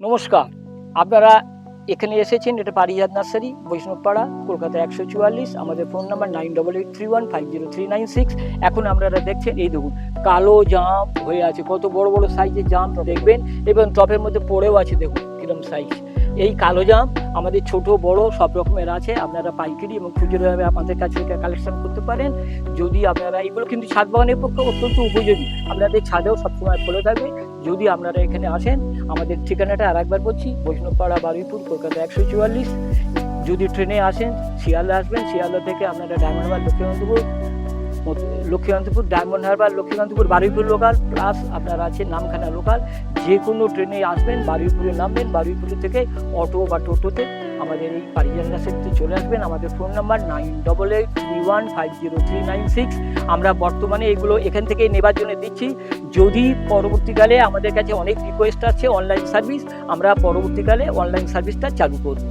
নমস্কার। আপনারা এখানে এসেছেন, এটা পারিজাত নার্সারি, বৈষ্ণবপাড়া, কলকাতা একশো চুয়াল্লিশ, আমাদের phone number nine double eight three one five zero three nine six. এখন আপনারা দেখছেন, এই দেখুন, কালো জাম হয়ে আছে, কত বড় বড় সাইজের জাম দেখবেন, এবং টপের মধ্যে পড়েও আছে, দেখুন, কিরম সাইজ এই কালো জাম আমাদের ছোট, বড়, সব রকমের আছে, আপনারা পাইকারি এবং খুচরোভাবে আমাদের কাছে কালেকশন করতে পারেন। যদি আপনারা এইগুলো কিন্তু ছাদ বাগানের পক্ষে অত্যন্ত উপযোগী, আপনাদের ছাদেও সবসময় খোলা থাকবে। যদি আপনারা এখানে আসেন, আমাদের ঠিকানাটা আর একবার বলছি, বৈষ্ণবপাড়া বারুইপুর, কলকাতা একশো চুয়াল্লিশ। যদি ট্রেনে আসেন, শিয়ালদা আসবেন, শিয়ালদা থেকে আপনারা diamond Harbour, Lakshmikantapur Lakshmikantapur, diamond Harbour, Lakshmikantapur, Baruipur local plus আপনারা আছে নামখানা লোকাল যে কোনো ট্রেনে আসবেন, বারুইপুরে নামবেন, বারুইপুর থেকে অটো বা টোটোতে আমাদের এই পারিজাত নার্সারিতে চলে আসবেন। আমাদের phone number nine double eight three one five zero three nine six আমরা বর্তমানে এগুলো এখান থেকে নেবার জন্য দিচ্ছি। যদি পরবর্তীকালে আমাদের কাছে অনেক রিকোয়েস্ট আছে অনলাইন সার্ভিস আমরা পরবর্তীকালে অনলাইন সার্ভিসটা চালু করব।